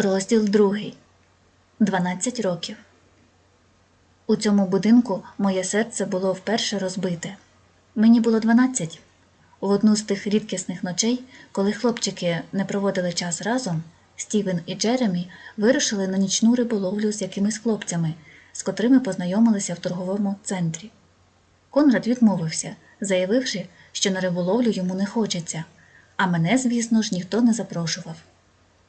Розділ другий. 12 років. У цьому будинку моє серце було вперше розбите. Мені було 12. В одну з тих рідкісних ночей, коли хлопчики не проводили час разом, Стівен і Джеремі вирушили на нічну риболовлю з якимись хлопцями, з котрими познайомилися в торговому центрі. Конрад відмовився, заявивши, що на риболовлю йому не хочеться, а мене, звісно ж, ніхто не запрошував.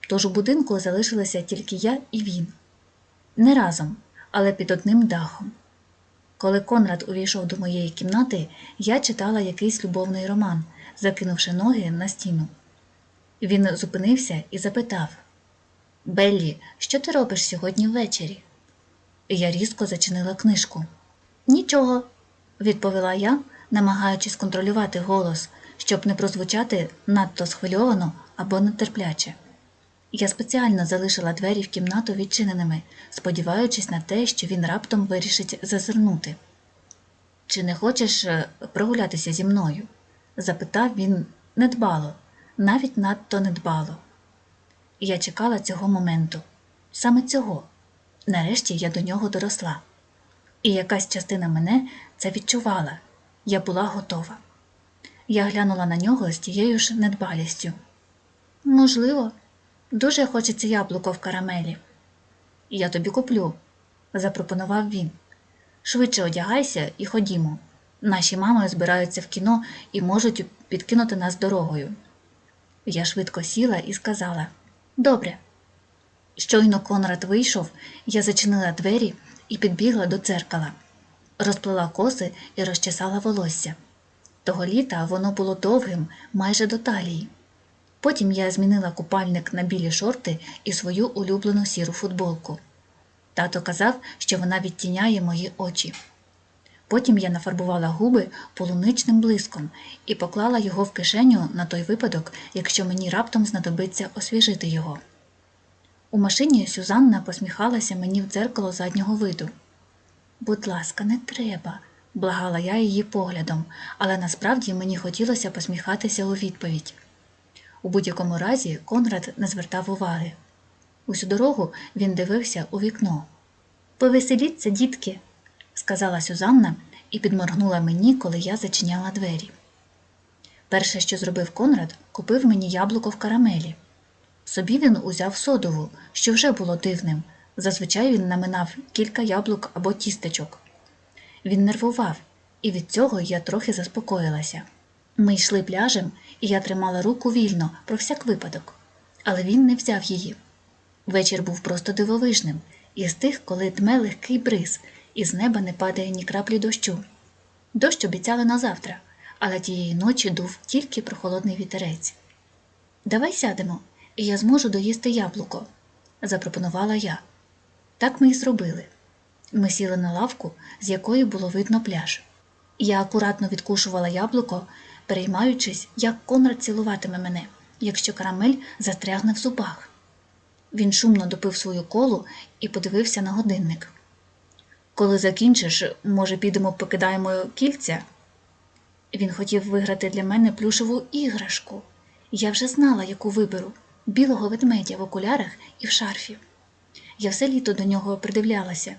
Тож у будинку залишилися тільки я і він. Не разом, але під одним дахом. Коли Конрад увійшов до моєї кімнати, я читала якийсь любовний роман, закинувши ноги на стіну. Він зупинився і запитав Беллі, що ти робиш сьогодні ввечері? Я різко зачинила книжку. Нічого, відповіла я, намагаючись контролювати голос, щоб не прозвучати надто схвильовано або нетерпляче. Я спеціально залишила двері в кімнату відчиненими, сподіваючись на те, що він раптом вирішить зазирнути. Чи не хочеш е, прогулятися зі мною? запитав він недбало, навіть надто недбало. Я чекала цього моменту, саме цього. Нарешті я до нього доросла. І якась частина мене це відчувала. Я була готова. Я глянула на нього з тією ж недбалістю. Можливо, дуже хочеться яблуко в карамелі. Я тобі куплю, запропонував він. Швидше одягайся і ходімо. Наші мами збираються в кіно і можуть підкинути нас дорогою. Я швидко сіла і сказала Добре. Щойно Конрад вийшов, я зачинила двері і підбігла до дзеркала, розплела коси і розчесала волосся. Того літа воно було довгим майже до талії. Потім я змінила купальник на білі шорти і свою улюблену сіру футболку. Тато казав, що вона відтіняє мої очі. Потім я нафарбувала губи полуничним блиском і поклала його в кишеню на той випадок, якщо мені раптом знадобиться освіжити його. У машині Сюзанна посміхалася мені в дзеркало заднього виду. Будь ласка, не треба, благала я її поглядом, але насправді мені хотілося посміхатися у відповідь. У будь-якому разі Конрад не звертав уваги. Усю дорогу він дивився у вікно. Повеселіться, дітки, сказала Сюзанна і підморгнула мені, коли я зачиняла двері. Перше, що зробив Конрад, купив мені яблуко в карамелі. Собі він узяв содову, що вже було дивним. Зазвичай він наминав кілька яблук або тістечок. Він нервував, і від цього я трохи заспокоїлася. Ми йшли пляжем, і я тримала руку вільно про всяк випадок, але він не взяв її. Вечір був просто дивовижним, із тих, коли дме легкий бриз, і з неба не падає ні краплі дощу. Дощ обіцяли на завтра, але тієї ночі дув тільки прохолодний вітерець. Давай сядемо, і я зможу доїсти яблуко, запропонувала я. Так ми й зробили. Ми сіли на лавку, з якої було видно пляж. Я акуратно відкушувала яблуко, переймаючись, як Конрад цілуватиме мене, якщо карамель застрягне в зубах. Він шумно допив свою колу і подивився на годинник. Коли закінчиш, може, підемо покидаємо кільця? Він хотів виграти для мене плюшеву іграшку. Я вже знала, яку виберу білого ведмедя в окулярах і в шарфі. Я все літо до нього придивлялася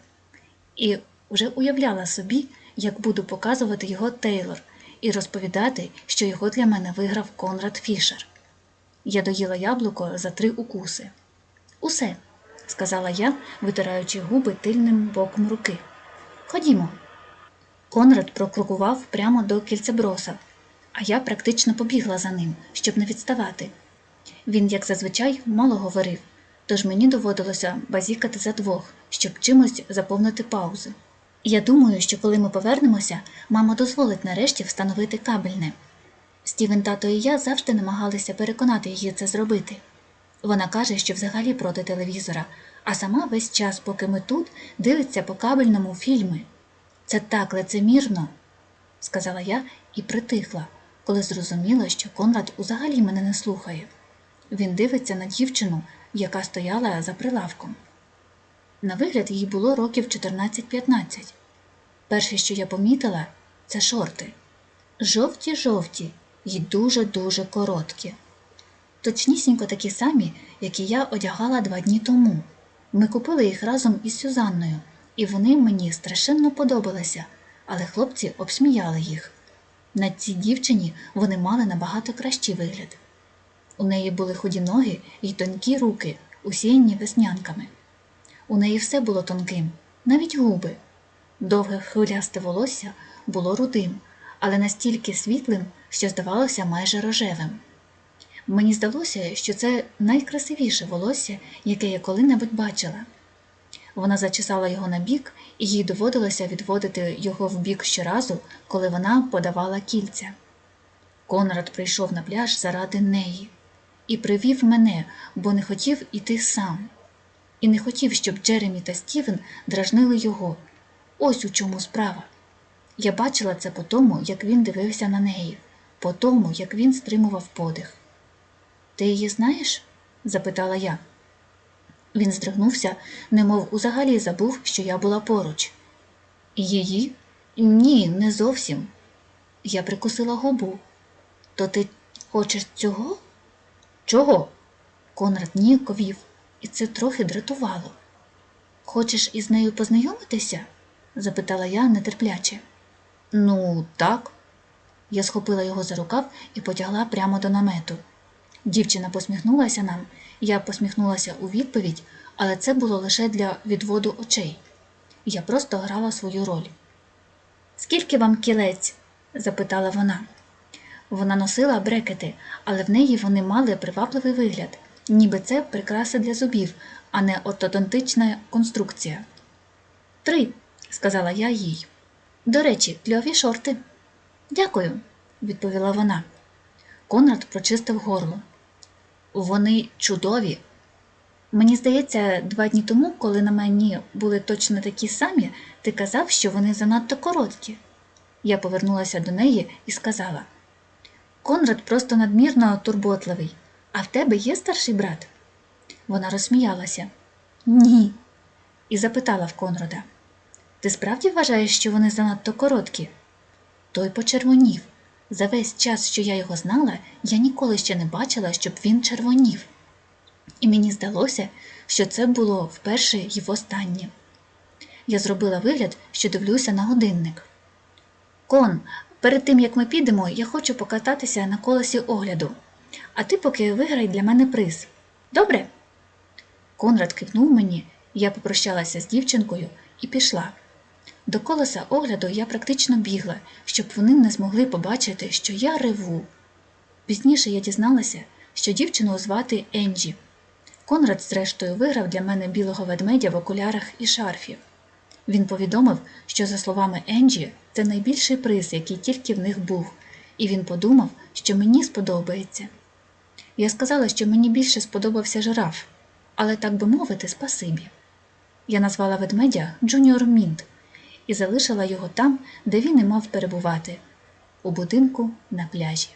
і вже уявляла собі, як буду показувати його Тейлор і розповідати, що його для мене виграв Конрад Фішер. Я доїла яблуко за три укуси. Усе, сказала я, витираючи губи тильним боком руки. Ходімо. Конрад прокрокував прямо до кільцеброса, а я практично побігла за ним, щоб не відставати. Він, як зазвичай, мало говорив, тож мені доводилося базікати за двох, щоб чимось заповнити паузи. Я думаю, що коли ми повернемося, мама дозволить нарешті встановити кабельне. Стівен, тато і я завжди намагалися переконати її це зробити. Вона каже, що взагалі проти телевізора, а сама весь час, поки ми тут, дивиться по кабельному фільми. Це так лицемірно, сказала я і притихла, коли зрозуміла, що Конрад взагалі мене не слухає. Він дивиться на дівчину, яка стояла за прилавком. На вигляд їй було років 14-15. Перше, що я помітила, це шорти. Жовті-жовті і дуже-дуже короткі. точнісінько такі самі, які я одягала два дні тому. Ми купили їх разом із Сюзанною, і вони мені страшенно подобалися, але хлопці обсміяли їх. На цій дівчині вони мали набагато кращий вигляд. У неї були худі ноги й тонкі руки, усіяні веснянками. У неї все було тонким, навіть губи. Довге хвилясте волосся було рудим, але настільки світлим, що здавалося майже рожевим. Мені здалося, що це найкрасивіше волосся, яке я коли-небудь бачила. Вона зачесала його на бік, і їй доводилося відводити його в бік щоразу, коли вона подавала кільця. Конрад прийшов на пляж заради неї і привів мене, бо не хотів іти сам. І не хотів, щоб Джеремі та Стівен дражнили його. Ось у чому справа. Я бачила це по тому, як він дивився на неї, по тому, як він стримував подих. Ти її знаєш? запитала я. Він здригнувся, немов узагалі забув, що я була поруч. Її? Ні, не зовсім. Я прикусила губу. То ти хочеш цього? Чого? Конрад ніяковів, і це трохи дратувало. Хочеш із нею познайомитися? запитала я нетерпляче. Ну, так. Я схопила його за рукав і потягла прямо до намету. Дівчина посміхнулася нам, я посміхнулася у відповідь, але це було лише для відводу очей. Я просто грала свою роль. Скільки вам кілець? запитала вона. Вона носила брекети, але в неї вони мали привабливий вигляд, ніби це прикраса для зубів, а не ортодонтична конструкція. Три, сказала я їй. До речі, кльові шорти. Дякую, відповіла вона. Конрад прочистив горло. Вони чудові. Мені здається, два дні тому, коли на мені були точно такі самі, ти казав, що вони занадто короткі. Я повернулася до неї і сказала: Конрад просто надмірно турботливий, а в тебе є старший брат? Вона розсміялася. Ні. І запитала в Конрада: Ти справді вважаєш, що вони занадто короткі? Той почервонів. За весь час, що я його знала, я ніколи ще не бачила, щоб він червонів. І мені здалося, що це було вперше й востаннє. Я зробила вигляд, що дивлюся на годинник. Кон, перед тим як ми підемо, я хочу покататися на колесі огляду, а ти поки виграй для мене приз. Добре? Конрад кивнув мені, я попрощалася з дівчинкою і пішла. До колеса огляду я практично бігла, щоб вони не змогли побачити, що я реву. Пізніше я дізналася, що дівчину звати Енджі. Конрад, зрештою, виграв для мене білого ведмедя в окулярах і шарфі. Він повідомив, що, за словами Енджі, це найбільший приз, який тільки в них був, і він подумав, що мені сподобається. Я сказала, що мені більше сподобався жираф, але так би мовити, спасибі. Я назвала ведмедя Джуніор Мінт і залишила його там, де він і мав перебувати у будинку на пляжі.